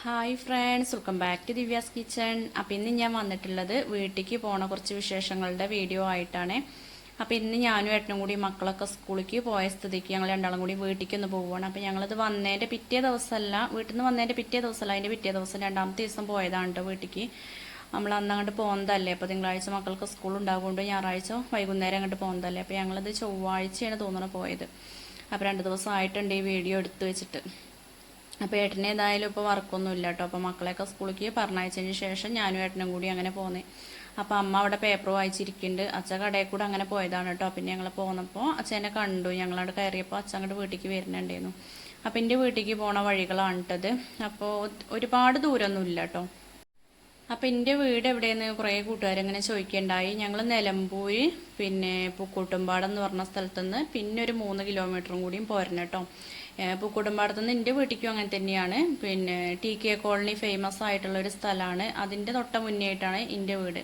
Hi friends welcome back to Divya's kitchen appam ഇന്ന് ഞാൻ വന്നിട്ടുള്ളത് വീട്ടിലേക്ക് പോണ കുറച്ച് വിശേഷങ്ങളുടെ വീഡിയോ ആയിട്ടാണ്. അപ്പം ഇന്ന് ഞാനും ഏട്ടനും കൂടി മക്കളൊക്കെ സ്കൂളിലേക്ക് പോയ സ്ഥിതിക്ക് ഞങ്ങൾ രണ്ടാളും കൂടി വീട്ടിലേക്ക് ഒന്ന് പോവുകയാണ് അപ്പം ഞങ്ങളത് വന്നതിന്റെ പിറ്റേ ദിവസമല്ല വീട്ടിൽ നിന്ന് വന്നതിന്റെ പിറ്റേ ദിവസമല്ല അതിന്റെ പിറ്റേ ദിവസം രണ്ടാമത്തെ ദിവസം പോയതാണ് കേട്ടോ വീട്ടിലേക്ക് നമ്മൾ അന്ന് അങ്ങോട്ട് പോകുന്നതല്ലേ അപ്പോൾ തിങ്കളാഴ്ച മക്കൾക്ക് സ്കൂൾ ഉണ്ടാകുകൊണ്ട് ഞായറാഴ്ച വൈകുന്നേരം അങ്ങോട്ട് പോകുന്നതല്ലേ അപ്പോൾ ഞങ്ങളത് ചൊവ്വാഴ്ചയാണ് തോന്നുന്നു പോയത്. അപ്പോൾ രണ്ട് ദിവസം ആയിട്ടുണ്ട് ഈ വീഡിയോ എടുത്തു വെച്ചിട്ട്. അപ്പോൾ ഏട്ടനെ ഏതായാലും ഇപ്പോൾ വർക്കൊന്നും ഇല്ല കേട്ടോ അപ്പോൾ മക്കളെയൊക്കെ സ്കൂളിലേക്ക് പറഞ്ഞയച്ചതിന് ശേഷം ഞാനും ഏട്ടനും കൂടി അങ്ങനെ പോന്നേ. അപ്പോൾ അമ്മ അവിടെ പേപ്പർ വായിച്ചിരിക്കുന്നുണ്ട് അച്ഛ കടയിൽ കൂടെ അങ്ങനെ പോയതാണ് കേട്ടോ പിന്നെ ഞങ്ങൾ പോന്നപ്പോൾ അച്ഛനെ കണ്ടു. ഞങ്ങളവിടെ കയറിയപ്പോൾ അച്ഛൻ അങ്ങോട്ട് വീട്ടിലേക്ക് വരുന്നുണ്ടായിരുന്നു. അപ്പോൾ എന്റെ വീട്ടിലേക്ക് പോണ വഴികളാണ് ഇട്ടത് അപ്പോൾ ഒരുപാട് ദൂരമൊന്നും ഇല്ല കേട്ടോ അപ്പോൾ എന്റെ വീട് എവിടെയെന്ന് കുറേ കൂട്ടുകാരിങ്ങനെ ചോദിക്കുകയുണ്ടായി ഞങ്ങൾ നിലമ്പൂര് പിന്നെ പൂക്കൂട്ടുംപാടം എന്ന് പറഞ്ഞ സ്ഥലത്തുനിന്ന് പിന്നെ ഒരു മൂന്ന് കിലോമീറ്ററും കൂടിയും പോരണം കേട്ടോ പൂക്കൂട്ടുംപാടത്തു നിന്ന് എന്റെ വീട്ടിലേക്കും അങ്ങനെ തന്നെയാണ്. പിന്നെ ടി കെ കോളനി ഫേമസ് ആയിട്ടുള്ള ഒരു സ്ഥലമാണ് അതിന്റെ തൊട്ട മുന്നേ ആയിട്ടാണ് എന്റെ വീട്.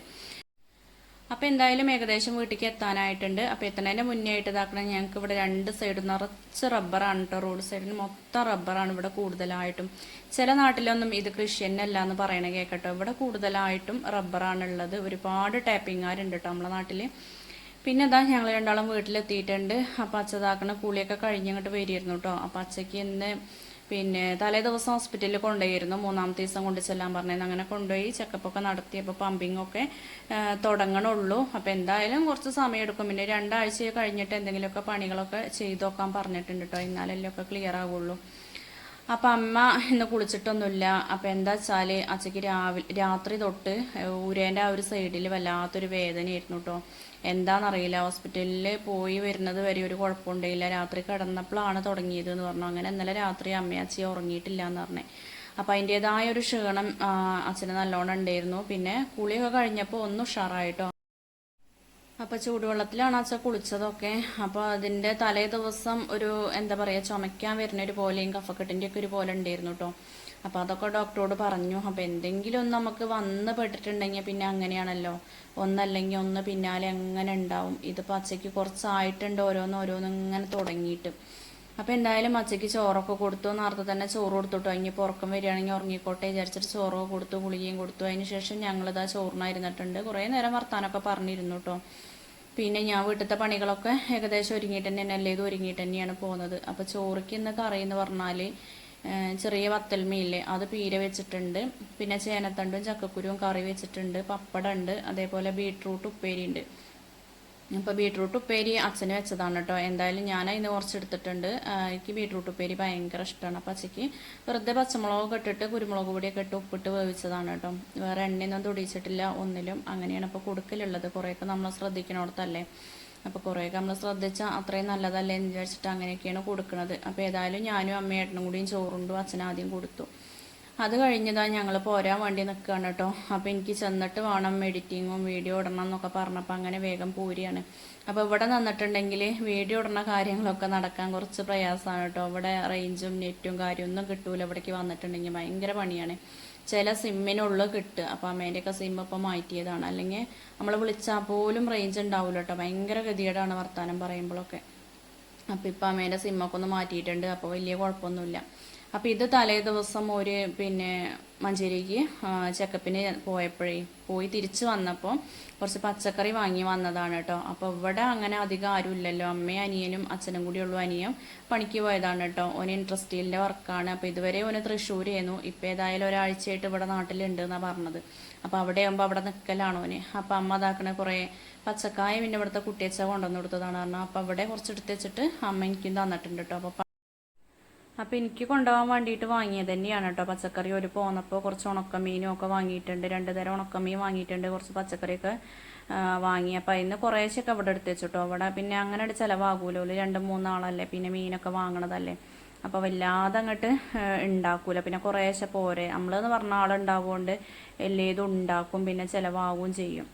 അപ്പോൾ എന്തായാലും ഏകദേശം വീട്ടിലേക്ക് എത്താനായിട്ടുണ്ട്. അപ്പോൾ എത്തുന്നതിന്റെ മുന്നേ ആയിട്ട് ഇതാക്കണം ഞങ്ങൾക്ക് ഇവിടെ രണ്ട് സൈഡും നിറച്ച് റബ്ബറാണ് കേട്ടോ റോഡ് സൈഡിൽ മൊത്തം റബ്ബറാണ് ഇവിടെ കൂടുതലായിട്ടും. ചില നാട്ടിലൊന്നും ഇത് കൃഷി തന്നെ അല്ല എന്ന് പറയണ കേൾക്കട്ടോ ഇവിടെ കൂടുതലായിട്ടും റബ്ബറാണുള്ളത് ഒരുപാട് ടാപ്പിങ്ങാരുണ്ട് കേട്ടോ നമ്മളെ നാട്ടിൽ പിന്നെ ഇതാ ഞങ്ങൾ രണ്ടാളും വീട്ടിലെത്തിയിട്ടുണ്ട്. അപ്പം അച്ഛതാക്കണ കൂലിയൊക്കെ കഴിഞ്ഞങ്ങോട്ട് വരിയിരുന്നു കേട്ടോ അപ്പം അച്ഛയ്ക്ക് ഇന്ന് പിന്നെ തലേ ദിവസം ഹോസ്പിറ്റലിൽ കൊണ്ടുപോയിരുന്നു. മൂന്നാമത്തെ ദിവസം കൊണ്ട് ചെല്ലാൻ പറഞ്ഞത് അങ്ങനെ കൊണ്ടുപോയി ചെക്കപ്പൊക്കെ നടത്തിയപ്പോൾ പമ്പിങ്ങൊക്കെ തുടങ്ങണുള്ളൂ. അപ്പോൾ എന്തായാലും കുറച്ച് സമയം എടുക്കും പിന്നെ രണ്ടാഴ്ച കഴിഞ്ഞിട്ട് എന്തെങ്കിലുമൊക്കെ പണികളൊക്കെ ചെയ്തു നോക്കാൻ പറഞ്ഞിട്ടുണ്ട് കേട്ടോ എന്നാലല്ലേ ഒക്കെ ക്ലിയർ ആവുള്ളൂ. അപ്പം അമ്മ ഇന്ന് കുളിച്ചിട്ടൊന്നുമില്ല. അപ്പം എന്താ വെച്ചാൽ അച്ഛക്ക് രാവിലെ രാത്രി തൊട്ട് ഊരേന്റെ ആ ഒരു സൈഡിൽ വല്ലാത്തൊരു വേദനയായിരുന്നു കേട്ടോ എന്താണെന്നറിയില്ല ഹോസ്പിറ്റലിൽ പോയി വരുന്നത് വരെ ഒരു കുഴപ്പമുണ്ടായില്ല. രാത്രി കിടന്നപ്പോഴാണ് തുടങ്ങിയത് എന്ന് പറഞ്ഞു. അങ്ങനെ ഇന്നലെ രാത്രി അമ്മയച്ചി ഉറങ്ങിയിട്ടില്ല എന്ന് പറഞ്ഞേ. അപ്പം അതിന്റെതായ ഒരു ക്ഷീണം അച്ഛന് നല്ലോണം ഉണ്ടായിരുന്നു. പിന്നെ കുളിയൊക്കെ കഴിഞ്ഞപ്പോൾ ഒന്ന് ഉഷാറായിട്ടോ. അപ്പോൾ ചൂടുവെള്ളത്തിലാണ് അച്ഛ കുളിച്ചതൊക്കെ. അപ്പോൾ അതിന്റെ തലേ ദിവസം ഒരു എന്താ പറയുക ചുമയ്ക്കാൻ വരുന്ന ഒരു പോലെയും കഫക്കെട്ടിന്റെ ഒക്കെ ഒരു പോലെ ഉണ്ടായിരുന്നു കേട്ടോ അപ്പോൾ അതൊക്കെ ഡോക്ടറോട് പറഞ്ഞു. അപ്പോൾ എന്തെങ്കിലും ഒന്ന് നമുക്ക് വന്ന് പെട്ടിട്ടുണ്ടെങ്കിൽ പിന്നെ അങ്ങനെയാണല്ലോ. ഒന്നല്ലെങ്കിൽ ഒന്ന് പിന്നാലെ എങ്ങനെ ഉണ്ടാവും? ഇതിപ്പോൾ അച്ഛയ്ക്ക് കുറച്ചായിട്ടുണ്ട് ഓരോന്ന് ഓരോന്ന് ഇങ്ങനെ തുടങ്ങിയിട്ട്. അപ്പോൾ എന്തായാലും അച്ഛയ്ക്ക് ചോറൊക്കെ കൊടുത്തു. നേരത്തെ തന്നെ ചോറ് കൊടുത്തുട്ടോ ഇനിയിപ്പോൾ ഉറക്കം വരികയാണെങ്കിൽ ഉറങ്ങിക്കോട്ടെ വിചാരിച്ചിട്ട് ചോറൊക്കെ കൊടുത്തു ഗുളികയും കൊടുത്തു. അതിന് ശേഷം ഞങ്ങളിതാ ചോറിനായിരുന്നിട്ടുണ്ട്. കുറേ നേരം വർത്താനൊക്കെ പറഞ്ഞിരുന്നു കേട്ടോ പിന്നെ ഞാൻ വീട്ടിലത്തെ പണികളൊക്കെ ഏകദേശം ഒരുങ്ങിയിട്ട് തന്നെയാണ് അല്ലേ ഇത് ഒരുങ്ങിയിട്ട് തന്നെയാണ് പോകുന്നത്. അപ്പോൾ ചോറിക്ക് ഇന്ന് കറി എന്ന് പറഞ്ഞാൽ ചെറിയ വത്തൽമീല്ലേ അത് പീര വെച്ചിട്ടുണ്ട്. പിന്നെ ചേനത്തണ്ടും ചക്കക്കുരുവും കറി വെച്ചിട്ടുണ്ട് പപ്പടമുണ്ട് അതേപോലെ ബീട്രൂട്ട് ഉപ്പേരി അപ്പോൾ ബീട്രൂട്ട് ഉപ്പേരി അച്ഛന് വെച്ചതാണ് കേട്ടോ. എന്തായാലും ഞാൻ അതിന് കുറച്ചെടുത്തിട്ടുണ്ട്. എനിക്ക് ബീട്രൂട്ട് ഉപ്പേരി ഭയങ്കര ഇഷ്ടമാണ് അപ്പോൾ അച്ഛക്ക് വെറുതെ പച്ചമുളകൊക്കെ ഇട്ടിട്ട് കുരുമുളക് പൊടിയൊക്കെ ഇട്ട് ഉപ്പിട്ട് വേവിച്ചതാണ് കേട്ടോ. വേറെ എണ്ണയൊന്നും തുടിച്ചിട്ടില്ല ഒന്നിലും. അങ്ങനെയാണ് ഇപ്പോൾ കൊടുക്കലുള്ളത്. കുറേയൊക്കെ നമ്മൾ ശ്രദ്ധിക്കണോടത്തല്ലേ. അപ്പോൾ കുറേയൊക്കെ നമ്മൾ ശ്രദ്ധിച്ചാൽ അത്രയും നല്ലതല്ലേ എന്ന് വിചാരിച്ചിട്ട് അങ്ങനെയൊക്കെയാണ് കൊടുക്കുന്നത് അപ്പോൾ ഏതായാലും ഞാനും അമ്മയേട്ടനും കൂടിയും ചോറുണ്ടും. അച്ഛനാദ്യം കൊടുത്തു. അത് കഴിഞ്ഞതാ ഞങ്ങൾ പോരാൻ വേണ്ടി നിൽക്കുകയാണ് കേട്ടോ അപ്പോൾ എനിക്ക് ചെന്നിട്ട് വേണം എഡിറ്റിങ്ങും വീഡിയോ ഇടണം എന്നൊക്കെ പറഞ്ഞപ്പോൾ അങ്ങനെ വേഗം പൂരിയാണ്. അപ്പോൾ ഇവിടെ നിന്നിട്ടുണ്ടെങ്കിൽ വീഡിയോ ഇടണ കാര്യങ്ങളൊക്കെ നടക്കാൻ കുറച്ച് പ്രയാസമാണ് കേട്ടോ ഇവിടെ റേഞ്ചും നെറ്റും കാര്യമൊന്നും കിട്ടൂല. ഇവിടേക്ക് വന്നിട്ടുണ്ടെങ്കിൽ ഭയങ്കര പണിയാണ്. ചില സിമ്മിനുള്ളു കിട്ടുക. അപ്പോൾ അമ്മേന്റെയൊക്കെ സിം ഇപ്പം മാറ്റിയതാണ്. അല്ലെങ്കിൽ നമ്മൾ വിളിച്ചാൽ പോലും റേഞ്ച് ഉണ്ടാവില്ല കേട്ടോ ഭയങ്കര ഗതികേടാണ് വർത്തമാനം പറയുമ്പോഴൊക്കെ അപ്പോൾ ഇപ്പം അമ്മേന്റെ സിമ്മൊക്കെ ഒന്ന് മാറ്റിയിട്ടുണ്ട്. അപ്പോൾ വലിയ കുഴപ്പമൊന്നുമില്ല. അപ്പോൾ ഇത് തലേ ദിവസം ഒരു പിന്നെ മഞ്ചേരിക്ക് ചെക്കപ്പിന് പോയപ്പോഴേ പോയി തിരിച്ചു വന്നപ്പോൾ കുറച്ച് പച്ചക്കറി വാങ്ങി വന്നതാണ് കേട്ടോ അപ്പോൾ ഇവിടെ അങ്ങനെ അധികം ആരും ഇല്ലല്ലോ. അമ്മയും അനിയനും അച്ഛനും കൂടി ഉള്ളു. അനിയും പണിക്ക് പോയതാണ് കേട്ടോ ഓന് ഇൻട്രസ്റ്റീലിന്റെ വർക്കാണ് അപ്പോൾ ഇതുവരെ ഓന് തൃശ്ശൂരായിരുന്നു ഇപ്പോൾ ഏതായാലും ഒരാഴ്ചയായിട്ട് ഇവിടെ നാട്ടിലുണ്ട് എന്നാണ് പറഞ്ഞത്. അപ്പോൾ അവിടെ ആകുമ്പോൾ അവിടെ നിൽക്കലാണ് ഓന്. അപ്പോൾ അമ്മ അതാക്കണ കുറേ പച്ചക്കായ പിന്നെ ഇവിടുത്തെ കുട്ടിയച്ച കൊണ്ടുവന്ന് കൊടുത്തതാണ് പറഞ്ഞത്. അപ്പോൾ അവിടെ കുറച്ച് എടുത്ത് വെച്ചിട്ട് അമ്മ എനിക്കും തന്നിട്ടുണ്ട് കേട്ടോ അപ്പോൾ അപ്പോൾ എനിക്ക് കൊണ്ടുപോകാൻ വേണ്ടിയിട്ട് വാങ്ങിയത് തന്നെയാണ് കേട്ടോ പച്ചക്കറി. ഒരു പോന്നപ്പോൾ കുറച്ച് ഉണക്കമീനും ഒക്കെ വാങ്ങിയിട്ടുണ്ട്. രണ്ട് തരം ഉണക്കമീൻ വാങ്ങിയിട്ടുണ്ട്. കുറച്ച് പച്ചക്കറിയൊക്കെ വാങ്ങി. അപ്പോൾ അതിന് കുറേശ്ശൊക്കെ അവിടെ എടുത്ത് വെച്ചിട്ടോ. അവിടെ പിന്നെ അങ്ങനെ ഒരു ചിലവാകൂലോ രണ്ട് മൂന്നാളല്ലേ പിന്നെ മീനൊക്കെ വാങ്ങണതല്ലേ. അപ്പോൾ വല്ലാതെ അങ്ങോട്ട് ഉണ്ടാക്കൂല പിന്നെ കുറേശ്ശെ പോരെ. നമ്മളെന്ന് പറഞ്ഞ ആളുണ്ടാവുകൊണ്ട് എല്ലേതും ഉണ്ടാക്കും. പിന്നെ ചിലവാകും ചെയ്യും.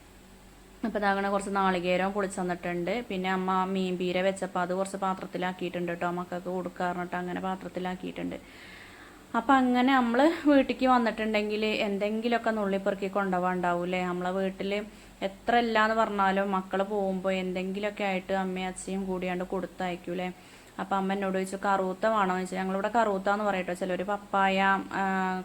അപ്പോൾ അങ്ങനെ കുറച്ച് നാളികേരം കുളിച്ച് തന്നിട്ടുണ്ട്. പിന്നെ അമ്മ മീൻ പീര വെച്ചപ്പോൾ അത് കുറച്ച് പാത്രത്തിലാക്കിയിട്ടുണ്ട് കേട്ടോ മക്കൾക്ക് കൊടുക്കാറിട്ട് അങ്ങനെ പാത്രത്തിലാക്കിയിട്ടുണ്ട്. അപ്പം അങ്ങനെ നമ്മൾ വീട്ടിലേക്ക് വന്നിട്ടുണ്ടെങ്കിൽ എന്തെങ്കിലുമൊക്കെ നുള്ളിപ്പെറുക്കി കൊണ്ടുപോകാണ്ടാവൂലേ നമ്മളെ വീട്ടിൽ എത്ര ഇല്ല പറഞ്ഞാലും മക്കൾ പോകുമ്പോൾ എന്തെങ്കിലുമൊക്കെ ആയിട്ട് അമ്മയും അച്ഛയും കൂടിയാണ്ട് കൊടുത്തയക്കൂലേ അപ്പം അമ്മ എന്നോട് ചോദിച്ചു കറൂത്ത വേണോ? ചോദിച്ചു. ഞങ്ങളിവിടെ കറൂത്ത എന്ന് പറയട്ടോ. ചിലർ പപ്പായ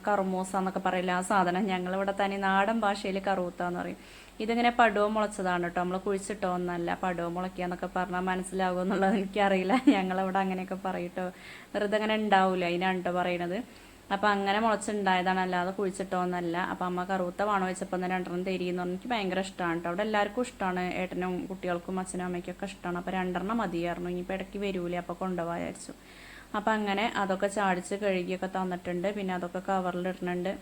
കറുമൂസ എന്നൊക്കെ പറയില്ല ആ സാധനം. ഞങ്ങളിവിടെ തനി നാടൻ ഭാഷയിൽ കറൂത്ത എന്ന് പറയും. ഇതിങ്ങനെ പടുവ മുളച്ചതാണ് കേട്ടോ നമ്മൾ കുഴിച്ചിട്ടോ ഒന്നല്ല പടുവ മുളയ്ക്കുക എന്നൊക്കെ പറഞ്ഞാൽ മനസ്സിലാകുമെന്നുള്ളത് എനിക്കറിയില്ല. ഞങ്ങളിവിടെ അങ്ങനെയൊക്കെ പറയട്ടോ വെറുതെ അങ്ങനെ ഉണ്ടാവില്ല അതിനാണ് കേട്ടോ പറയണത്. അപ്പം അങ്ങനെ മുളച്ചുണ്ടായതാണ്. അല്ലാതെ കുഴിച്ചിട്ടോന്നല്ല അപ്പൊ അമ്മ കറുത്ത വാണ വെച്ചപ്പോൾ തന്നെ രണ്ടെണ്ണം തരിയെന്ന് പറഞ്ഞു എനിക്ക് ഭയങ്കര ഇഷ്ടമാണ് കേട്ടോ അവിടെ എല്ലാവർക്കും ഇഷ്ടമാണ് ഏട്ടനും കുട്ടികൾക്കും അച്ഛനും അമ്മയ്ക്കൊക്കെ ഇഷ്ടമാണ് അപ്പോൾ രണ്ടെണ്ണം മതിയായിരുന്നു. ഇനിയിപ്പോൾ ഇടയ്ക്ക് വരൂലേ അപ്പോൾ കൊണ്ടുപോകാൻ അപ്പം അങ്ങനെ അതൊക്കെ ചാടിച്ച് കഴുകിയൊക്കെ തന്നിട്ടുണ്ട്. പിന്നെ അതൊക്കെ കവറിലിടുന്നുണ്ട്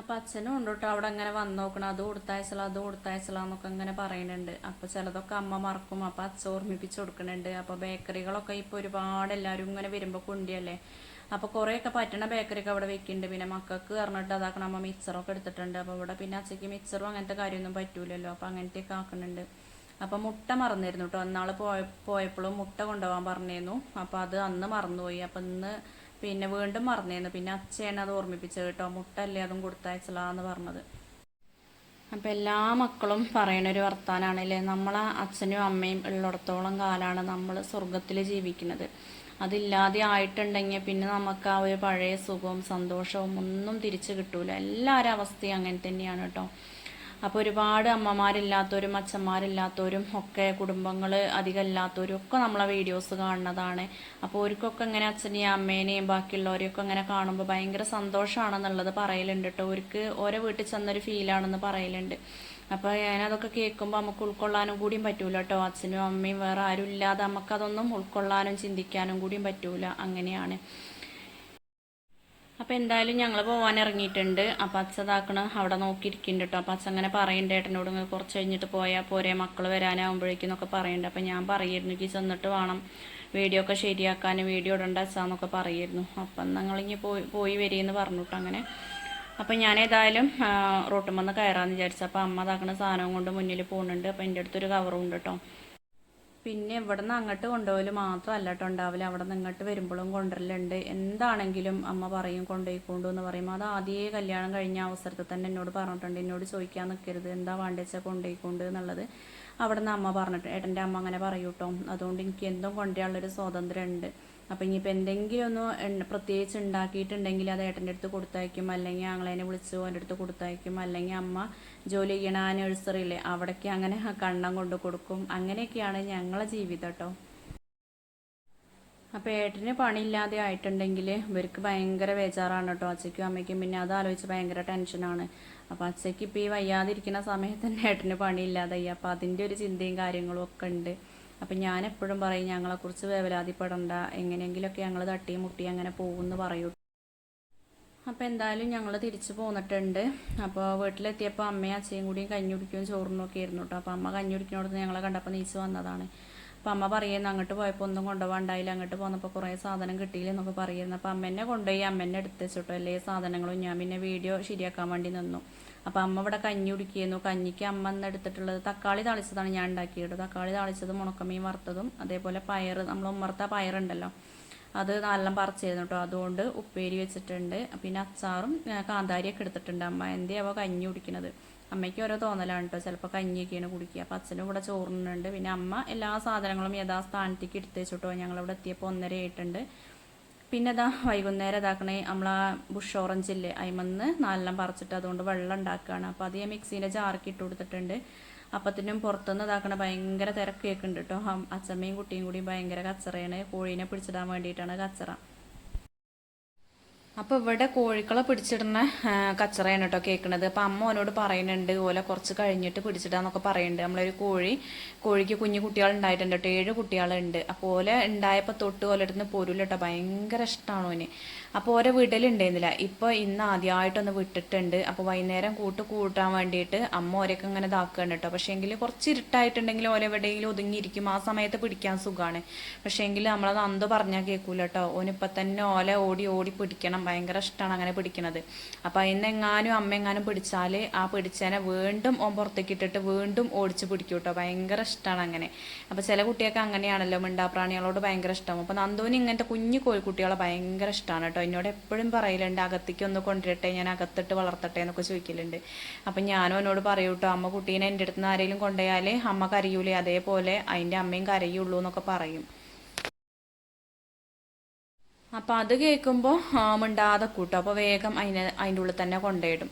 അപ്പോൾ അച്ഛനും ഉണ്ട് അവിടെ അങ്ങനെ വന്ന് നോക്കണം. അത് കൊടുത്തയച്ചല അത് കൊടുത്തയച്ചല എന്നൊക്കെ അങ്ങനെ പറയുന്നുണ്ട്. അപ്പോൾ ചിലതൊക്കെ അമ്മ മറക്കും. അപ്പോൾ അച്ഛ ഓർമ്മിപ്പിച്ച് കൊടുക്കുന്നുണ്ട്. അപ്പോൾ ബേക്കറികളൊക്കെ ഇപ്പോൾ ഒരുപാട് എല്ലാവരും ഇങ്ങനെ വരുമ്പോൾ കൊണ്ടിയല്ലേ അപ്പോൾ കുറേയൊക്കെ പറ്റണ ബേക്കറിയൊക്കെ അവിടെ വെക്കുന്നുണ്ട് പിന്നെ മക്കൾക്ക് പറഞ്ഞിട്ട് അതാക്കണം. അമ്മ മിക്സറൊക്കെ എടുത്തിട്ടുണ്ട്. അപ്പോൾ ഇവിടെ പിന്നെ അച്ഛക്ക് മിക്സറും അങ്ങനത്തെ കാര്യമൊന്നും പറ്റൂലല്ലോ. അപ്പോൾ അങ്ങനത്തെയൊക്കെ ആക്കുന്നുണ്ട്. അപ്പോൾ മുട്ട മറന്നിരുന്നു കേട്ടോ അന്നാൾ പോയ പോയപ്പോഴും മുട്ട കൊണ്ടുപോകാൻ പറഞ്ഞിരുന്നു. അപ്പോൾ അത് അന്ന് മറന്നുപോയി. അപ്പോൾ ഇന്ന് പിന്നെ വീണ്ടും മറന്നിരുന്നു. പിന്നെ അച്ഛയാണ് അത് ഓർമ്മിപ്പിച്ചത് കേട്ടോ മുട്ട അല്ലേ അതും കൊടുത്തയച്ചലാന്ന് പറഞ്ഞത്. അപ്പം എല്ലാ മക്കളും പറയണ ഒരു വർത്താനാണല്ലേ നമ്മളെ അച്ഛനും അമ്മയും ഉള്ളിടത്തോളം കാലമാണ് നമ്മൾ സ്വർഗത്തിൽ ജീവിക്കുന്നത്. അതില്ലാതെ ആയിട്ടുണ്ടെങ്കിൽ പിന്നെ നമുക്ക് ആ ഒരു പഴയ സുഖവും സന്തോഷവും ഒന്നും തിരിച്ചു കിട്ടൂല. എല്ലാവരും അവസ്ഥയും അങ്ങനെ തന്നെയാണ് കേട്ടോ. അപ്പോൾ ഒരുപാട് അമ്മമാരില്ലാത്തവരും അച്ഛന്മാരില്ലാത്തവരും ഒക്കെ കുടുംബങ്ങൾ അധികം ഇല്ലാത്തവരും ഒക്കെ നമ്മളെ വീഡിയോസ് കാണുന്നതാണ്. അപ്പോൾ അവർക്കൊക്കെ ഇങ്ങനെ അച്ഛനെയും അമ്മേനെയും ബാക്കിയുള്ളവരെയൊക്കെ ഇങ്ങനെ കാണുമ്പോൾ ഭയങ്കര സന്തോഷമാണെന്നുള്ളത് പറയലുണ്ട് കേട്ടോ. അവർക്ക് ഓരോ വീട്ടിൽ ചെന്നൊരു ഫീലാണെന്ന് പറയലുണ്ട്. അപ്പോൾ ഞാനതൊക്കെ കേൾക്കുമ്പോൾ നമുക്ക് ഉൾക്കൊള്ളാനും കൂടിയും പറ്റൂല കേട്ടോ അച്ഛനും അമ്മയും വേറെ ആരും ഇല്ലാതെ നമുക്കതൊന്നും ഉൾക്കൊള്ളാനും ചിന്തിക്കാനും കൂടിയും പറ്റൂല. അങ്ങനെയാണ്. അപ്പോൾ എന്തായാലും ഞങ്ങൾ പോകാൻ ഇറങ്ങിയിട്ടുണ്ട്. അപ്പം അച്ഛ ഇതാക്കണ അവിടെ നോക്കിയിരിക്കുന്നുണ്ട് കേട്ടോ അപ്പം അച്ഛൻ അങ്ങനെ പറയണ്ടേ. ഏട്ടനോട് കുറച്ച് കഴിഞ്ഞിട്ട് പോയാൽ പോരെ. മക്കൾ വരാനാകുമ്പോഴേക്കെന്നൊക്കെ പറയുന്നുണ്ട് അപ്പം ഞാൻ പറയായിരുന്നു എനിക്ക് ചെന്നിട്ട് വേണം. വീഡിയോ ഒക്കെ ശരിയാക്കാൻ വീഡിയോ ഇടണ്ട അച്ഛാന്നൊക്കെ പറയായിരുന്നു അപ്പം ഞങ്ങളിങ്ങി പോയി പോയി വരികയെന്ന് പറഞ്ഞു കേട്ടോ അങ്ങനെ. അപ്പം ഞാൻ ഏതായാലും റോട്ടും വന്ന് കയറാമെന്ന് വിചാരിച്ചു. അപ്പം അമ്മ അതാക്കുന്ന സാധനം കൊണ്ട് മുന്നിൽ പോകുന്നുണ്ട്. അപ്പം എന്റെ അടുത്തൊരു കവറും ഉണ്ട് കേട്ടോ പിന്നെ ഇവിടെ നിന്ന് അങ്ങോട്ട് കൊണ്ടുപോകൽ മാത്രമല്ല കേട്ടോ ഉണ്ടാവില്ല അവിടെ നിന്ന് ഇങ്ങോട്ട് വരുമ്പോഴും കൊണ്ടുവരലുണ്ട്. എന്താണെങ്കിലും അമ്മ പറയും കൊണ്ടുപോയിക്കൊണ്ടു എന്ന് പറയുമ്പോൾ അത് ആദ്യേ കല്യാണം കഴിഞ്ഞ അവസരത്തിൽ തന്നെ എന്നോട് പറഞ്ഞിട്ടുണ്ട്. എന്നോട് ചോദിക്കാൻ നിൽക്കരുത് എന്താ വേണ്ടതെച്ചാൽ കൊണ്ടുപോയിക്കൊണ്ട് എന്നുള്ളത് അവിടെ നിന്ന് അമ്മ പറഞ്ഞിട്ട് ഏട്ടന്റെ അമ്മ അങ്ങനെ പറയൂട്ടോ. അതുകൊണ്ട് എനിക്ക് എന്തും കൊണ്ടുവരാനുള്ളൊരു സ്വാതന്ത്ര്യം ഉണ്ട് അപ്പം ഇനിയിപ്പോൾ എന്തെങ്കിലും ഒന്ന് പ്രത്യേകിച്ച് ഉണ്ടാക്കിയിട്ടുണ്ടെങ്കിൽ അത് ഏട്ടന്റെ അടുത്ത് കൊടുത്തയക്കും. അല്ലെങ്കിൽ ഞങ്ങളതിനെ വിളിച്ച് എന്റെ അടുത്ത് കൊടുത്തയക്കും. അല്ലെങ്കിൽ അമ്മ ജോലി ചെയ്യണ ആ നഴ്സറിയില്ലേ അവിടേക്ക് അങ്ങനെ കണ്ണം കൊണ്ട് കൊടുക്കും. അങ്ങനെയൊക്കെയാണ് ഞങ്ങളെ ജീവിതം കേട്ടോ. അപ്പോൾ ഏട്ടന് പണിയില്ലാതെ ആയിട്ടുണ്ടെങ്കിൽ ഇവർക്ക് ഭയങ്കര ബേജാറാണ് കേട്ടോ. അച്ഛയ്ക്കും അമ്മയ്ക്കും പിന്നെ അത് ആലോചിച്ച് ഭയങ്കര ടെൻഷനാണ് അപ്പോൾ അച്ഛയ്ക്ക് ഇപ്പോൾ ഈ വയ്യാതിരിക്കുന്ന സമയത്ത് തന്നെ ഏട്ടന് പണിയില്ലാതായി. അപ്പോൾ അതിന്റെ ഒരു ചിന്തയും കാര്യങ്ങളും ഒക്കെ ഉണ്ട്. അപ്പം ഞാൻ എപ്പോഴും പറയും ഞങ്ങളെക്കുറിച്ച് വേവലാതിപ്പെടണ്ട. എങ്ങനെയെങ്കിലുമൊക്കെ ഞങ്ങൾ തട്ടി മുട്ടി അങ്ങനെ പോകുമെന്ന് പറയൂ. അപ്പോൾ എന്തായാലും ഞങ്ങൾ തിരിച്ചു പോന്നിട്ടുണ്ട്. അപ്പോൾ വീട്ടിലെത്തിയപ്പോൾ അമ്മയും അച്ഛയും കൂടിയും കഞ്ഞി കുടിക്കുകയും ചോറിനൊക്കെ ആയിരുന്നു കേട്ടോ അപ്പോൾ അമ്മ കഞ്ഞി കുടിക്കുന്നിടത്ത് ഞങ്ങളെ കണ്ടപ്പോൾ നീച്ച് വന്നതാണ്. അപ്പോൾ അമ്മ പറയുന്നു അങ്ങോട്ട് പോയപ്പോൾ ഒന്നും കൊണ്ടുപോകാണ്ടായില്ല അങ്ങോട്ട് പോന്നപ്പോൾ കുറേ സാധനം കിട്ടിയില്ല എന്നൊക്കെ പറയുന്നു. അപ്പോൾ അമ്മ എന്നെ കൊണ്ടുപോയി അമ്മ എന്നെ എടുത്ത് വെച്ചിട്ടോ എല്ലാ സാധനങ്ങളും ഞാൻ പിന്നെ വീഡിയോ ശരിയാക്കാൻ വേണ്ടി നിന്നു. അപ്പോൾ അമ്മ ഇവിടെ കഞ്ഞി കുടിക്കുന്നു കഞ്ഞിക്ക് അമ്മ ഇന്ന് എടുത്തിട്ടുള്ളത് തക്കാളി താളിച്ചതാണ് ഞാൻ ഉണ്ടാക്കിയത് തക്കാളി താളിച്ചതും മുണക്കമീൻ വറുത്തതും അതേപോലെ പയർ നമ്മൾ ഉമ്മർത്ത പയറുണ്ടല്ലോ അത് നല്ല പറിച്ചിരുന്നു കേട്ടോ അതുകൊണ്ട് ഉപ്പേരി വെച്ചിട്ടുണ്ട്. പിന്നെ അച്ചാറും കാന്താരിയൊക്കെ എടുത്തിട്ടുണ്ട് അമ്മ. എന്തേ അവ കഞ്ഞി കുടിക്കുന്നത് അമ്മയ്ക്ക് ഓരോ തോന്നലാണ് കേട്ടോ ചിലപ്പോൾ കഞ്ഞിയൊക്കെയാണ് കുടിക്കുക. അപ്പം അച്ഛനും ഇവിടെ ചോറുന്നുണ്ട്. പിന്നെ അമ്മ എല്ലാ സാധനങ്ങളും യഥാസ്ഥാനത്തേക്ക് എടുത്ത് വെച്ചിട്ടോ ഞങ്ങളിവിടെ എത്തിയപ്പോൾ ഒന്നര ആയിട്ടുണ്ട്. പിന്നെ ഇതാ വൈകുന്നേരം ഇതാക്കണേ നമ്മൾ ആ ബുഷ് ഓറഞ്ച് ഇല്ലേ അയിമന്ന് നാലെല്ലാം പറിച്ചിട്ട് അതുകൊണ്ട് വെള്ളം ഉണ്ടാക്കുകയാണ് അപ്പോൾ അത് ഞാൻ മിക്സീന്റെ ജാർക്ക് ഇട്ട് കൊടുത്തിട്ടുണ്ട്. അപ്പത്തിനും പുറത്തുനിന്ന് ഇതാക്കണ ഭയങ്കര തിരക്കൊക്കെ ഉണ്ട് കേട്ടോ അച്ഛമ്മയും കുട്ടിയും കൂടി ഭയങ്കര കച്ചറയാണ്. കോഴീനെ പിടിച്ചിടാൻ വേണ്ടിയിട്ടാണ് കച്ചറ. അപ്പോൾ ഇവിടെ കോഴിക്കളെ പിടിച്ചിടുന്ന കച്ചറയാണ് കേട്ടോ കേൾക്കുന്നത് അപ്പോൾ അമ്മ അവനോട് പറയുന്നുണ്ട് ഓല കുറച്ച് കഴിഞ്ഞിട്ട് പിടിച്ചിടാന്നൊക്കെ പറയുന്നുണ്ട് നമ്മളൊരു കോഴി കോഴിക്ക് കുഞ്ഞു കുട്ടികൾ ഉണ്ടായിട്ടുണ്ട് കേട്ടോ ഏഴ് കുട്ടികളുണ്ട്. അപ്പോൾ ഓല ഉണ്ടായപ്പോൾ തൊട്ട് ഓലെടുത്ത് പോരൂല കേട്ടോ ഭയങ്കര ഇഷ്ടമാണ് ഓന്. അപ്പോൾ ഓരോ വീട്ടിലുണ്ടായിരുന്നില്ല. ഇപ്പോൾ ഇന്ന് ആദ്യമായിട്ടൊന്ന് വിട്ടിട്ടുണ്ട്. അപ്പോൾ വൈകുന്നേരം കൂട്ട് കൂട്ടാൻ വേണ്ടിയിട്ട് അമ്മ ഓരൊക്കെ ഇങ്ങനെ ഇതാക്കുകയാണ് കേട്ടോ. പക്ഷേ എങ്കിൽ കുറച്ച് ഇരുട്ടായിട്ടുണ്ടെങ്കിൽ ഓല എവിടെയെങ്കിലും ഒതുങ്ങിയിരിക്കും. ആ സമയത്ത് പിടിക്കാൻ സുഖമാണ് പക്ഷേ എങ്കിൽ നമ്മളത് അന്ത് പറഞ്ഞാൽ കേൾക്കൂല കേട്ടോ. ഓനിപ്പോൾ തന്നെ ഓല ഓടി ഓടി പിടിക്കണം. ഭയങ്കര ഇഷ്ടമാണ് അങ്ങനെ പിടിക്കണത്. അപ്പോൾ അതിന് എങ്ങാനും അമ്മ എങ്ങാനും പിടിച്ചാൽ ആ പിടിച്ചതിനെ വീണ്ടും ഓൻ പുറത്തേക്ക് ഇട്ടിട്ട് വീണ്ടും ഓടിച്ച് പിടിക്കും കേട്ടോ. ഭയങ്കര ഇഷ്ടമാണ് അങ്ങനെ. അപ്പോൾ ചില കുട്ടികൾക്ക് അങ്ങനെയാണല്ലോ. മിണ്ടാപ്രാണികളോട് ഭയങ്കര ഇഷ്ടം. അപ്പോൾ നന്ദുവിന് ഇങ്ങനത്തെ കുഞ്ഞു കോഴിക്കുട്ടികളെ ഭയങ്കര ഇഷ്ടമാണ് കേട്ടോ. എന്നോട് എപ്പോഴും പറയലുണ്ട് അകത്തേക്ക് ഒന്ന് കൊണ്ടുവരട്ടെ ഞാൻ അകത്തിട്ട് വളർത്തട്ടെ എന്നൊക്കെ ചോദിക്കലുണ്ട്. അപ്പം ഞാനും എന്നോട് പറയൂ കേട്ടോ അമ്മ കുട്ടീനെ എന്റെ അടുത്ത് നിന്ന് ആരെങ്കിലും കൊണ്ടുപോയാൽ അമ്മ കരയൂലേ അതേപോലെ അതിന്റെ അമ്മയും കരയുള്ളൂ എന്നൊക്കെ പറയും. അപ്പോൾ അത് കേൾക്കുമ്പോൾ മിണ്ടാതെ കൂട്ടോ. അപ്പോൾ വേഗം അതിന് അതിന്റെ ഉള്ളിൽ തന്നെ കൊണ്ടുപോയിടും.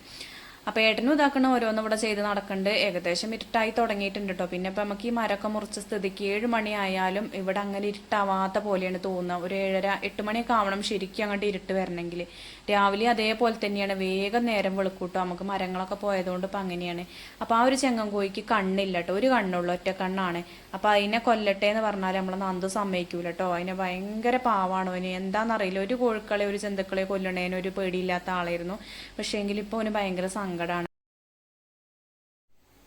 അപ്പോൾ ഏട്ടനും ഇതാക്കണ ഓരോന്നും ഇവിടെ ചെയ്ത് നടക്കുന്നുണ്ട് ഏകദേശം ഇരുട്ടായി തുടങ്ങിയിട്ടുണ്ട് കേട്ടോ പിന്നെ ഇപ്പൊ നമുക്ക് ഈ മരമൊക്കെ മുറിച്ച സ്ഥിതിക്ക് ഏഴ് മണിയായാലും ഇവിടെ അങ്ങനെ ഇരുട്ടാവാത്ത പോലെയാണ് തോന്നുക. ഒരു ഏഴര എട്ട് മണിയൊക്കെ ആവണം ശരിക്കും അങ്ങോട്ട് ഇരുട്ട് വരണമെങ്കിൽ രാവിലെ അതേപോലെ തന്നെയാണ്. വേഗം നേരം വെളുക്കൂട്ടോ നമുക്ക് മരങ്ങളൊക്കെ പോയതുകൊണ്ട് ഇപ്പൊ അങ്ങനെയാണ്. അപ്പോൾ ആ ഒരു ചെങ്ങൻകോയിക്ക് കണ്ണില്ല കേട്ടോ ഒരു കണ്ണുള്ളൂ. ഒറ്റ കണ്ണാണ്. അപ്പോൾ അതിനെ കൊല്ലട്ടെ എന്ന് പറഞ്ഞാൽ നമ്മൾ നന്ദു സമ്മതിക്കൂല കേട്ടോ അതിനെ ഭയങ്കര പാവാണോ അവന്. എന്താണെന്നറിയില്ല ഒരു കോഴിക്കളെ ഒരു ജന്തുക്കളെ കൊല്ലണേനൊരു പേടിയില്ലാത്ത ആളായിരുന്നു. പക്ഷേ ഇപ്പോൾ അവന് ഭയങ്കര സങ്കടമാണ്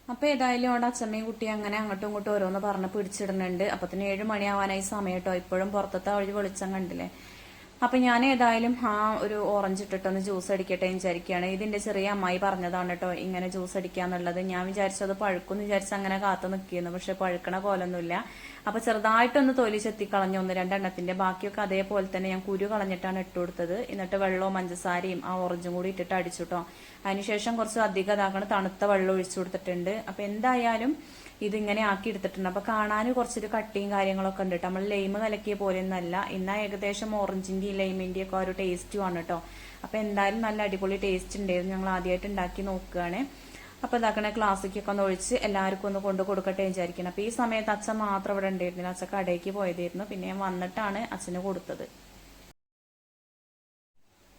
അപ്പൊ ഏതായാലും അവിടെ അച്ഛമ്മയും കുട്ടി അങ്ങനെ അങ്ങോട്ടും ഇങ്ങോട്ടും ഓരോന്ന് പറഞ്ഞ് പിടിച്ചിടുന്നുണ്ട്. തന്നെ ഏഴ് മണിയാവാനായി സമയം കേട്ടോ ഇപ്പോഴും പുറത്തത്തെ വഴി വെളിച്ചം കണ്ടില്ലേ? അപ്പൊ ഞാൻ ഏതായാലും ആ ഒരു ഓറഞ്ച് ഇട്ടിട്ടൊന്ന് ജ്യൂസ് അടിക്കട്ടെ വിചാരിക്കുകയാണ്. ഇതിന്റെ ചെറിയ അമ്മായി പറഞ്ഞതാണ് കേട്ടോ ഇങ്ങനെ ജ്യൂസ് അടിക്കാന്നുള്ളത് ഞാൻ വിചാരിച്ചത് പഴുക്കും വിചാരിച്ച് അങ്ങനെ കാത്തു നിൽക്കുന്നു പക്ഷെ പഴുക്കണ പോലൊന്നുമില്ല. അപ്പൊ ചെറുതായിട്ടൊന്ന് തൊലി ചെത്തിക്കളഞ്ഞു ഒന്ന് രണ്ടെണ്ണത്തിന്റെ ബാക്കിയൊക്കെ അതേപോലെ തന്നെ ഞാൻ കുരു കളഞ്ഞിട്ടാണ് ഇട്ടു കൊടുത്തത്. എന്നിട്ട് വെള്ളവും പഞ്ചസാരയും ആ ഓറഞ്ചും കൂടി ഇട്ടിട്ട് അടിച്ചു കേട്ടോ അതിനുശേഷം കുറച്ച് അധികം ഇതാക്കണം തണുത്ത വെള്ളം ഒഴിച്ചു കൊടുത്തിട്ടുണ്ട്. അപ്പൊ എന്തായാലും ഇതിങ്ങനെ ആക്കി എടുത്തിട്ടുണ്ട് അപ്പൊ കാണാൻ കുറച്ചൊരു കട്ടിയും കാര്യങ്ങളൊക്കെ ഉണ്ട് കേട്ടോ നമ്മൾ ലൈമ് കലക്കിയ പോലെ ഒന്നല്ല ഇന്നാ ഏകദേശം ഓറഞ്ചിന്റെയും ലൈമിന്റെയും ഒക്കെ ഒരു ടേസ്റ്റും ആണ് കേട്ടോ അപ്പൊ എന്തായാലും നല്ല അടിപൊളി ടേസ്റ്റ് ഉണ്ടായിരുന്നു. ഞങ്ങൾ ആദ്യമായിട്ട് ഉണ്ടാക്കി നോക്കുകയാണ് അപ്പൊ ഇതാക്കണ ക്ലാസ്സിക്കൊക്കെ ഒന്ന് ഒഴിച്ച് എല്ലാവർക്കും ഒന്ന് കൊണ്ട് കൊടുക്കട്ടെ വിചാരിക്കണം അപ്പൊ ഈ സമയത്ത് അച്ഛൻ മാത്രം ഇവിടെ ഉണ്ടായിരുന്നില്ല. അച്ഛൻ കടയ്ക്ക് പോയതായിരുന്നു. പിന്നെ ഞാൻ വന്നിട്ടാണ് അച്ഛന് കൊടുത്തത്.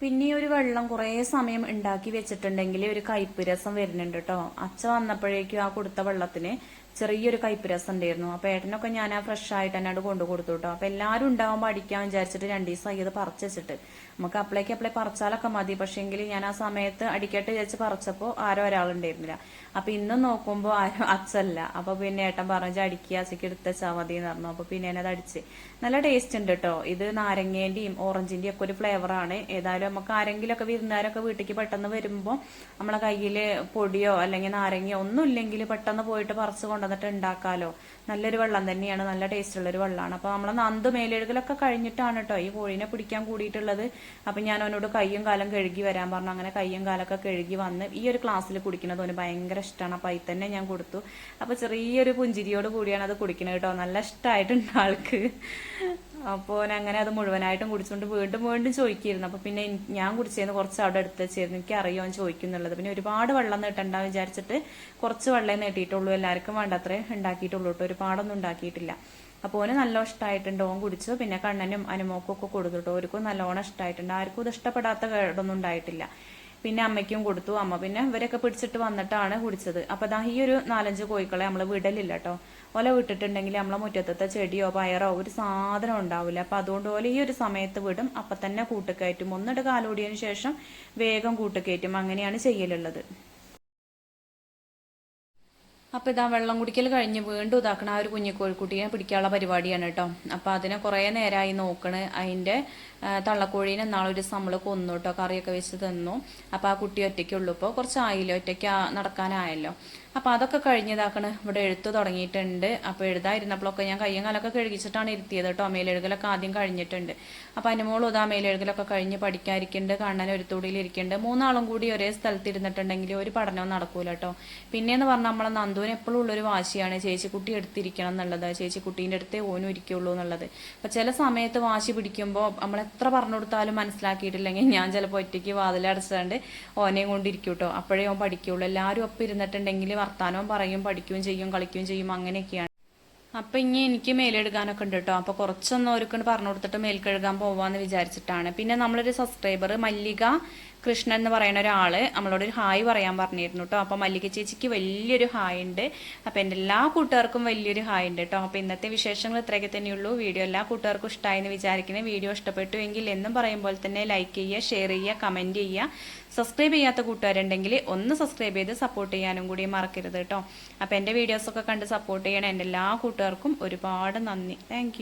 പിന്നെ ഒരു വെള്ളം കുറേ സമയം ഉണ്ടാക്കി വെച്ചിട്ടുണ്ടെങ്കിൽ ഒരു കയ്പ്പ് രസം വരുന്നുണ്ട് കേട്ടോ അച്ഛ വന്നപ്പോഴേക്കും ആ കൊടുത്ത വെള്ളത്തിന് ചെറിയൊരു കയ്പ്പ് രസം ഉണ്ടായിരുന്നു അപ്പൊ ഏട്ടനൊക്കെ ഞാൻ ആ ഫ്രഷ് ആയിട്ട് തന്നെ കൊടുത്തു കൊടുത്തു കേട്ടോ അപ്പൊ എല്ലാവരും ഉണ്ടാവുമ്പോൾ അടിക്കാൻ വിചാരിച്ചിട്ട് രണ്ടു ദിവസം ഇത് പറിച്ചു വെച്ചിട്ട്. നമുക്ക് അപ്ലൈക്ക് അപ്ലൈ പറിച്ചാലൊക്കെ മതി. പക്ഷേങ്കിൽ ഞാൻ ആ സമയത്ത് അടിക്കട്ട് വിചാരിച്ച് പറിച്ചപ്പോൾ ആരോ ഒരാളുണ്ടായിരുന്നില്ല. അപ്പൊ ഇന്ന് നോക്കുമ്പോൾ ആരും അച്ഛല്ല. അപ്പൊ പിന്നെ ഏട്ടൻ പറഞ്ഞു അടിക്കുക അച്ഛക്ക് എടുത്ത മതി എന്ന് പറഞ്ഞു. അപ്പൊ പിന്നെ അത് അടിച്ച്. നല്ല ടേസ്റ്റ് ഉണ്ട് കേട്ടോ ഇത് നാരങ്ങേന്റെയും ഓറഞ്ചിന്റെയും ഒക്കെ ഒരു ഫ്ലേവറാണ് ഏതായാലും നമുക്ക് ആരെങ്കിലും ഒക്കെ വിരുന്നുകാരൊക്കെ വീട്ടിലേക്ക് പെട്ടെന്ന് വരുമ്പോൾ നമ്മളെ കയ്യിൽ പൊടിയോ അല്ലെങ്കിൽ നാരങ്ങയോ ഒന്നും ഇല്ലെങ്കിൽ പെട്ടെന്ന് പോയിട്ട് പറിച്ച് കൊണ്ടുവന്നിട്ട് ഉണ്ടാക്കാലോ. നല്ലൊരു വെള്ളം തന്നെയാണ് നല്ല ടേസ്റ്റ് ഉള്ളൊരു വെള്ളമാണ് അപ്പൊ നമ്മളെ നന്ത് മേലെഴുകലൊക്കെ കഴിഞ്ഞിട്ടാണ് കേട്ടോ ഈ കോഴിനെ പിടിക്കാൻ കൂടിയിട്ടുള്ളത്. അപ്പൊ ഞാൻ അവനോട് കയ്യും കാലം കഴുകി വരാൻ പറഞ്ഞു. അങ്ങനെ കയ്യും കാലൊക്കെ കഴുകി വന്ന് ഈ ഒരു ക്ലാസ്സിൽ കുടിക്കുന്നത് അവന് ഭയങ്കര ഇഷ്ടമാണ് അപ്പൊ തന്നെ ഞാൻ കൊടുത്തു. അപ്പൊ ചെറിയൊരു പുഞ്ചിരിയോട് കൂടിയാണ് അത് കുടിക്കുന്നത് കേട്ടോ നല്ല ഇഷ്ടമായിട്ടുണ്ട് ആൾക്ക്. അപ്പോൾ അങ്ങനെ അത് മുഴുവനായിട്ടും കുടിച്ചുകൊണ്ട് വീണ്ടും വീണ്ടും ചോദിക്കിയിരുന്നു. അപ്പോൾ പിന്നെ ഞാൻ കുടിച്ചതിന് കുറച്ച് അവിടെ എടുത്ത് വെച്ചായിരുന്നു എനിക്ക് അറിയാൻ ചോദിക്കുന്നുള്ളത്. പിന്നെ ഒരുപാട് വെള്ളം നീട്ടണ്ട വിചാരിച്ചിട്ട് കുറച്ച് വെള്ളം നീട്ടിയിട്ടുള്ളൂ. എല്ലാവർക്കും വേണ്ടത്രേ ഉണ്ടാക്കിയിട്ടുള്ളൂ കേട്ടോ. ഒരുപാടൊന്നും ഉണ്ടാക്കിയിട്ടില്ല. അപ്പോൾ ഓന് നല്ല ഇഷ്ടമായിട്ടുണ്ട് ഓൻ കുടിച്ചു. പിന്നെ കണ്ണനും അനുമോക്കും ഒക്കെ കേട്ടോ. ഓർക്കും നല്ലോണം ഇഷ്ടമായിട്ടുണ്ട് ആർക്കും ഇത് ഇഷ്ടപ്പെടാത്ത കേടൊന്നും ഉണ്ടായിട്ടില്ല. പിന്നെ അമ്മയ്ക്കും കൊടുത്തു. അമ്മ പിന്നെ ഇവരൊക്കെ പിടിച്ചിട്ട് വന്നിട്ടാണ് കുടിച്ചത്. അപ്പൊ ദാ ഈ ഒരു നാലഞ്ച് കോഴിക്കളെ നമ്മൾ വിടലില്ല കേട്ടോ ഓല വിട്ടിട്ടുണ്ടെങ്കിൽ നമ്മളെ മുറ്റത്തത്തെ ചെടിയോ പയറോ ഒരു സാധനം ഉണ്ടാവില്ല അപ്പൊ അതുകൊണ്ട് പോലെ ഈ ഒരു സമയത്ത് വിടും. അപ്പൊ തന്നെ കൂട്ടുകയറ്റും. ഒന്നിട്ട് കാലോടിയതിനു ശേഷം വേഗം കൂട്ടുകയറ്റും. അങ്ങനെയാണ് ചെയ്യലുള്ളത്. അപ്പോൾ ഇതാ വെള്ളം കുടിക്കൽ കഴിഞ്ഞ് വീണ്ടും ഇതാക്കണ ആ ഒരു കുഞ്ഞു കോഴിക്കുട്ടിയെ പിടിക്കാനുള്ള പരിപാടിയാണ് കേട്ടോ. അപ്പോൾ അതിനെ കുറേ നേരമായി നോക്കണ്. അതിന്റെ തള്ളക്കോഴീനെ നാളൊരു നമ്മൾ കൊന്നു കേട്ടോ. കറിയൊക്കെ വെച്ച് തന്നു. അപ്പോൾ ആ കുട്ടി ഒറ്റയ്ക്കുള്ളൂ. ഇപ്പോൾ കുറച്ച് ആയില്ലോ ഒറ്റയ്ക്ക് നടക്കാനായല്ലോ. അപ്പോൾ അതൊക്കെ കഴിഞ്ഞതാക്കണ്. ഇവിടെ എഴുത്ത് തുടങ്ങിയിട്ടുണ്ട്. അപ്പോൾ എഴുതായിരുന്നപ്പോഴൊക്കെ ഞാൻ കയ്യും കാലൊക്കെ കഴുകിച്ചിട്ടാണ് ഇരുത്തിയത് കേട്ടോ. മേലെഴുകലൊക്കെ ആദ്യം കഴിഞ്ഞിട്ടുണ്ട്. അപ്പോൾ അനുമോളും ഇതാ മേലെഴുകലൊക്കെ കഴിഞ്ഞ് പഠിക്കാതിരിക്കുന്നുണ്ട് കണ്ണൻ ഒരു തുടിയിൽ ഇരിക്കുന്നുണ്ട് മൂന്നാളും കൂടി ഒരേ സ്ഥലത്ത് ഇരുന്നിട്ടുണ്ടെങ്കിൽ ഒരു പഠനവും നടക്കൂല കേട്ടോ. പിന്നെയെന്ന് പറഞ്ഞാൽ നമ്മളെ നന്ദുവിന് എപ്പോഴും ഉള്ളൊരു വാശിയാണ്. ചേച്ചിക്കുട്ടി എടുത്തിരിക്കണം എന്നുള്ളത്. ചേച്ചിക്കുട്ടീന്റെ അടുത്തേ ഓനും ഇരിക്കുള്ളൂ എന്നുള്ളത്. അപ്പോൾ ചില സമയത്ത് വാശി പിടിക്കുമ്പോൾ നമ്മൾ എത്ര പറഞ്ഞു കൊടുത്താലും മനസ്സിലാക്കിയിട്ടില്ലെങ്കിൽ ഞാൻ ചിലപ്പോൾ ഒറ്റയ്ക്ക് വാതിലടച്ചാണ്ട് ഓനെയും കൊണ്ടിരിക്കും കേട്ടോ. അപ്പോഴേ ഓൻ പഠിക്കുള്ളൂ. എല്ലാവരും ഒപ്പം ഇരുന്നിട്ടുണ്ടെങ്കിൽ വർത്താനവും പറയും പഠിക്കുകയും ചെയ്യും കളിക്കുകയും ചെയ്യും അങ്ങനെയൊക്കെയാണ്. അപ്പൊ ഇനി എനിക്ക് മേലെടുക്കാനൊക്കെ ഉണ്ട് കേട്ടോ അപ്പോൾ കുറച്ചൊന്നും അവർക്ക് പറഞ്ഞു കൊടുത്തിട്ട് മേൽ കഴുകാൻ പോവാന്ന് വിചാരിച്ചിട്ടാണ്. പിന്നെ നമ്മളൊരു സബ്സ്ക്രൈബർ മല്ലിക കൃഷ്ണൻ എന്ന് പറയുന്ന ഒരാൾ നമ്മളോട് ഒരു ഹായ് പറയാൻ പറഞ്ഞിരുന്നു കേട്ടോ അപ്പൊ മല്ലിക ചേച്ചിക്ക് വലിയൊരു ഹായ് ഉണ്ട്. അപ്പൊ എന്റെ എല്ലാ കൂട്ടുകാർക്കും വലിയൊരു ഹായ് ഉണ്ട് കേട്ടോ അപ്പൊ ഇന്നത്തെ വിശേഷങ്ങൾ ഇത്രയൊക്കെ തന്നെയുള്ളൂ. വീഡിയോ എല്ലാ കൂട്ടുകാർക്കും ഇഷ്ടമായി എന്ന് വിചാരിക്കുന്നത് വീഡിയോ ഇഷ്ടപ്പെട്ടു എങ്കിൽ എന്നും പറയുമ്പോൾ തന്നെ ലൈക്ക് ചെയ്യുക ഷെയർ ചെയ്യുക കമന്റ് ചെയ്യുക. സബ്സ്ക്രൈബ് ചെയ്യാത്ത കൂട്ടുകാരുണ്ടെങ്കിൽ ഒന്ന് സബ്സ്ക്രൈബ് ചെയ്ത് സപ്പോർട്ട് ചെയ്യാനും കൂടി മറക്കരുത് കേട്ടോ. അപ്പോൾ എന്റെ വീഡിയോസൊക്കെ കണ്ട് സപ്പോർട്ട് ചെയ്യണ എന്റെ എല്ലാ കൂട്ടുകാർക്കും ഒരുപാട് നന്ദി. താങ്ക്